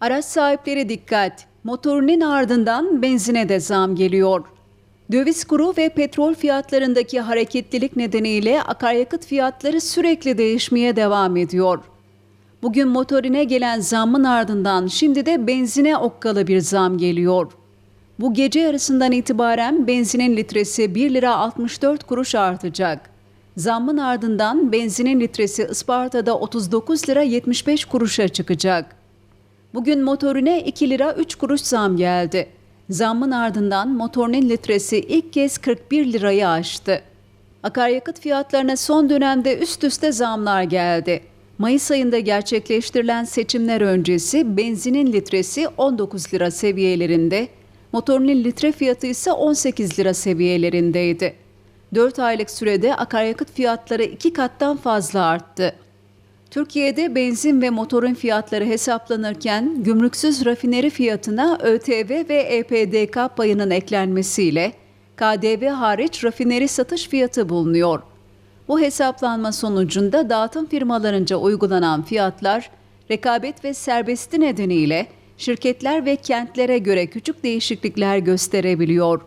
Araç sahipleri dikkat. Motorinin ardından benzine de zam geliyor. Döviz kuru ve petrol fiyatlarındaki hareketlilik nedeniyle akaryakıt fiyatları sürekli değişmeye devam ediyor. Bugün motorine gelen zammın ardından şimdi de benzine okkalı bir zam geliyor. Bu gece yarısından itibaren benzinin litresi 1 lira 64 kuruş artacak. Zammın ardından benzinin litresi Isparta'da 39 lira 75 kuruşa çıkacak. Bugün motorine 2 lira 3 kuruş zam geldi. Zammın ardından motorinin litresi ilk kez 41 lirayı aştı. Akaryakıt fiyatlarına son dönemde üst üste zamlar geldi. Mayıs ayında gerçekleştirilen seçimler öncesi benzinin litresi 19 lira seviyelerinde, motorinin litre fiyatı ise 18 lira seviyelerindeydi. 4 aylık sürede akaryakıt fiyatları iki kattan fazla arttı. Türkiye'de benzin ve motorun fiyatları hesaplanırken gümrüksüz rafineri fiyatına ÖTV ve EPDK payının eklenmesiyle KDV hariç rafineri satış fiyatı bulunuyor. Bu hesaplanma sonucunda dağıtım firmalarınca uygulanan fiyatlar rekabet ve serbesti nedeniyle şirketler ve kentlere göre küçük değişiklikler gösterebiliyor.